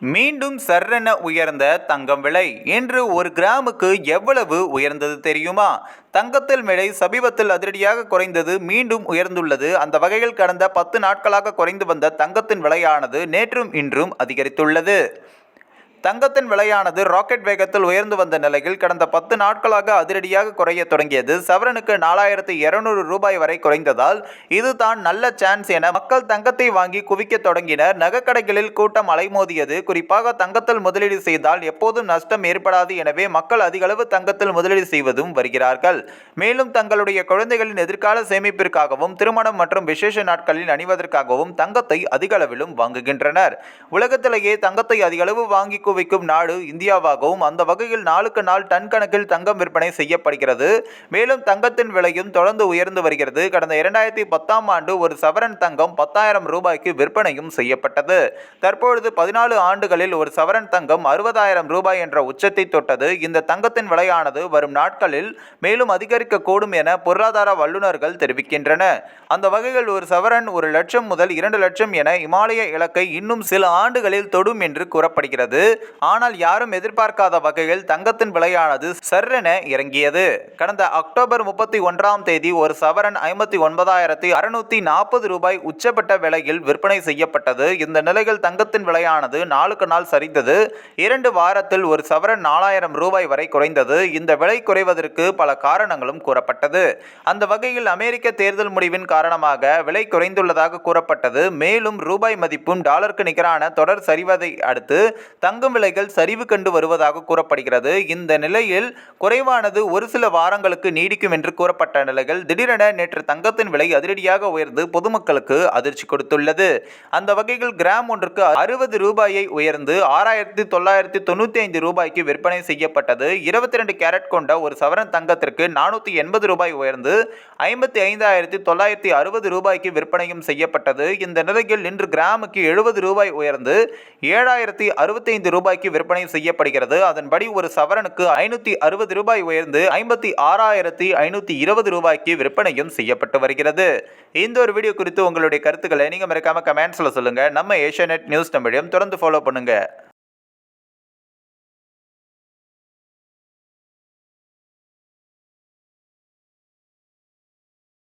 மீண்டும் சர்ரென உயர்ந்த தங்கம் விலை. இன்று ஒரு கிராமுக்கு எவ்வளவு உயர்ந்தது தெரியுமா? தங்கத்தில் விலை சமீபத்தில் அதிரடியாக குறைந்தது மீண்டும் உயர்ந்துள்ளது. அந்த வகையில் கடந்த பத்து நாட்களாக குறைந்து வந்த தங்கத்தின் விலையானது நேற்றும் இன்றும் அதிகரித்துள்ளது. தங்கத்தின் விலையானது ராக்கெட் வேகத்தில் உயர்ந்து வந்த நிலையில் கடந்த பத்து நாட்களாக அதிரடியாக குறைய தொடங்கியது. சவரனுக்கு நாலாயிரத்து இருநூறு ரூபாய் வரை குறைந்ததால் இதுதான் நல்ல சான்ஸ் என மக்கள் தங்கத்தை வாங்கி குவிக்க தொடங்கினர். நகைக்கடைகளில் கூட்டம் அலைமோதியது. குறிப்பாக தங்கத்தில் முதலீடு செய்தால் எப்போதும் நஷ்டம் ஏற்படாது எனவே மக்கள் அதிகளவு தங்கத்தில் முதலீடு செய்வதும் வருகிறார்கள். மேலும் தங்களுடைய குழந்தைகளின் எதிர்கால சேமிப்பிற்காகவும் திருமணம் மற்றும் விசேஷ நாட்களில் அணிவதற்காகவும் தங்கத்தை அதிகளவிலும் வாங்குகின்றனர். உலகத்திலேயே தங்கத்தை அதிகளவு வாங்கி குவிக்கும் நாடு இந்தியாவாகவும் அந்த வகையில் நாளுக்கு நாள் டன் கணக்கில் தங்கம் விற்பனை செய்யப்படுகிறது. மேலும் தங்கத்தின் விலையும் தொடர்ந்து உயர்ந்து வருகிறது. கடந்த இரண்டாயிரத்தி பத்தாம் ஆண்டு ஒரு சவரன் தங்கம் பத்தாயிரம் ரூபாய்க்கு விற்பனையும் செய்யப்பட்டது. தற்பொழுது பதினாலு ஆண்டுகளில் ஒரு சவரன் தங்கம் அறுபதாயிரம் ரூபாய் என்ற உச்சத்தை தொட்டது. இந்த தங்கத்தின் விலையானது வரும் நாட்களில் மேலும் அதிகரிக்கக்கூடும் என பொருளாதார வல்லுநர்கள் தெரிவிக்கின்றன அந்த வகையில் ஒரு சவரன் ஒரு லட்சம் முதல் இரண்டு லட்சம் என இமாலய இலக்கை இன்னும் சில ஆண்டுகளில் தொடும் என்று கூறப்படுகிறது. ஆனால் யாரும் எதிர்பார்க்காத வகையில் தங்கத்தின் விலையானது சர்ரென இறங்கியது. கடந்த அக்டோபர் முப்பத்தி ஒன்றாம் தேதி ஒரு சவரன் ஐம்பத்தி ஒன்பதாயிரத்தி அறுநூத்தி நாற்பது ரூபாய் உச்சப்பட்ட விலையில் விற்பனை செய்யப்பட்டது. இந்த நிலையில் தங்கத்தின் விலையானது நாளுக்கு நாள் சரிந்தது. இரண்டு வாரத்தில் ஒரு சவரன் நாலாயிரம் ரூபாய் வரை குறைந்தது. இந்த விலை குறைவதற்கு பல காரணங்களும் கூறப்பட்டது. அந்த வகையில் அமெரிக்க தேர்தல் முடிவின் காரணமாக விலை குறைந்துள்ளதாக கூறப்பட்டது. மேலும் ரூபாய் மதிப்பும் டாலருக்கு நிகரான தொடர் சரிவதை அடுத்து தங்கம் தங்கம் விலைகள் சரிவு கண்டு வருவதாக கூறப்படுகிறது. இந்த நிலையில் குறைவானது ஒரு சில வாரங்களுக்கு நீடிக்கும் என்று கூறப்பட்ட நிலையில் திடீரென நேற்று தங்கத்தின் விலை அதிரடியாக உயர்ந்து பொதுமக்களுக்கு அதிர்ச்சி கொடுத்துள்ளது. அந்த வகையில் கிராம் ஒன்றுக்கு அறுபது ரூபாயை உயர்ந்து ஆறாயிரத்தி தொள்ளாயிரத்தி தொண்ணூற்றி ஐந்து ரூபாய்க்கு விற்பனை செய்யப்பட்டது. இருபத்தி ரெண்டு கேரட் கொண்ட ஒரு சவரன் தங்கத்திற்கு நானூற்றி எண்பது ரூபாய் உயர்ந்து ஐம்பத்தி ஐந்தாயிரத்தி தொள்ளாயிரத்தி அறுபது ரூபாய்க்கு விற்பனையும் செய்யப்பட்டது. இந்த நிலையில் இன்று கிராமுக்கு எழுபது ரூபாய் உயர்ந்து ஏழாயிரத்தி அறுபத்தைந்து ரூபாய்க்கு விற்பனை செய்யப்படுகிறது. அதன்படி ஒரு சவரனுக்கு ஐநூற்றி அறுபது ரூபாய் உயர்ந்து ஐம்பத்தி ஆறாயிரத்தி ஐநூற்றி இருபது ரூபாய்க்கு விற்பனையும் செய்யப்பட்டு வருகிறது. இந்த ஒரு வீடியோ குறித்து உங்களுடைய கருத்துக்களை நீங்கள் மறக்காம கமெண்ட்ஸ்ல சொல்லுங்கள் நம்ம ஏஷியா நியூஸ் தமிழையும் தொடர்ந்து ஃபாலோ பண்ணுங்கள்